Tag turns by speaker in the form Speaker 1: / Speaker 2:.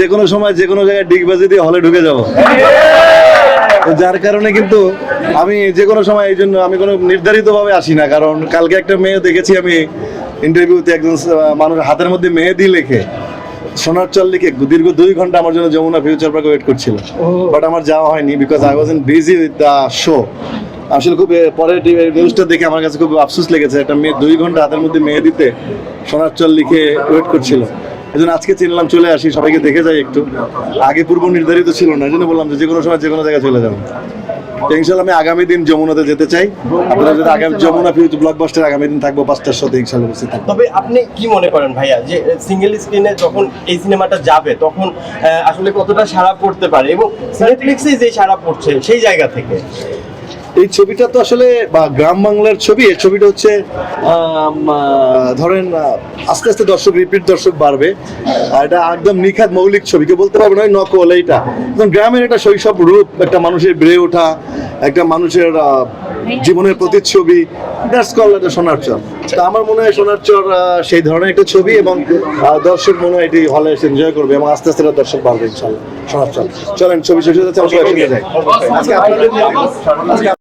Speaker 1: যে কোনো সময় যে কোনো জায়গায় ডিগবাজি দিয়ে হলে ঢুকে যাব। যার কারণে কিন্তু আমি যে কোনো সময় এই জন্য আমি কোনো নির্ধারিত ভাবে আসি না কারণ কালকে একটা মেয়ে দেখেছি আমি ইন্টারভিউতে একজন মানুষ হাতের মধ্যে মেহেদি লেখে। সোনার চল লিখে দীর্ঘ দুই ঘণ্টা আমার জন্য যমুনা ফিউচার পার্কে ওয়েট করছিল। বাট আমার যাওয়া হয়নি because I was in busy with the show আসলে খুব পরে নিউজটা দেখে আমার কাছে খুব আফসোস লেগেছে। একটা মেয়ে দুই ঘণ্টা হাতের মধ্যে মেয়ে দিতে সোনার চল লিখে ওয়েট করছিল। এই জন্য আজকে চিনলাম চলে আসি সবাইকে দেখে যাই একটু। আগে পূর্ব নির্ধারিত ছিল না এই জন্য বললাম যে কোনো সময় যে কোনো জায়গায় চলে যাব। ইনশাল্লাহ আমি আগামী দিন যমুনাতে যেতে চাই। আপনারা যদি আগামী যমুনা ফিউচার ব্লকবাস্টার আগামী দিন থাকব পাঁচটার সাথে ইনশাল্লাহ উপস্থিত থাকব।
Speaker 2: তবে আপনি কি মনে করেন ভাইয়া যে সিঙ্গেল স্ক্রিনে যখন এই সিনেমাটা যাবে তখন আসলে কতটা সাড়া পড়তে পারে? এবং নেটফ্লিক্সে যে সাড়া পড়ছে সেই জায়গা থেকে।
Speaker 1: এই ছবিটা তো আসলে, বা গ্রাম বাংলার ছবি, এই ছবিটা হচ্ছে ধরেন আস্তে আস্তে দর্শক রিপিট দর্শক বাড়বে। আর এটা একদম নিখাত মৌলিক ছবি, কেউ বলতে পারবে না নকল, এইটা। একদম গ্রামের একটা শৈশব রূপ, একটা মানুষের বেড়ে ওঠা, একটা মানুষের জীবনের প্রতিচ্ছবি দ্যাটস কল একটা সোনার চর। তো আমার মনে হয় সোনার চর সেই ধরনের একটা ছবি এবং দর্শক মনে হয় এটি হলে এসে এনজয় করবে এবং আস্তে আস্তে এটা দর্শক বাড়বে, ইনশাল্লাহ। সোনার চর। চলেন, ছবি শেষ হয়ে যাচ্ছে সবাই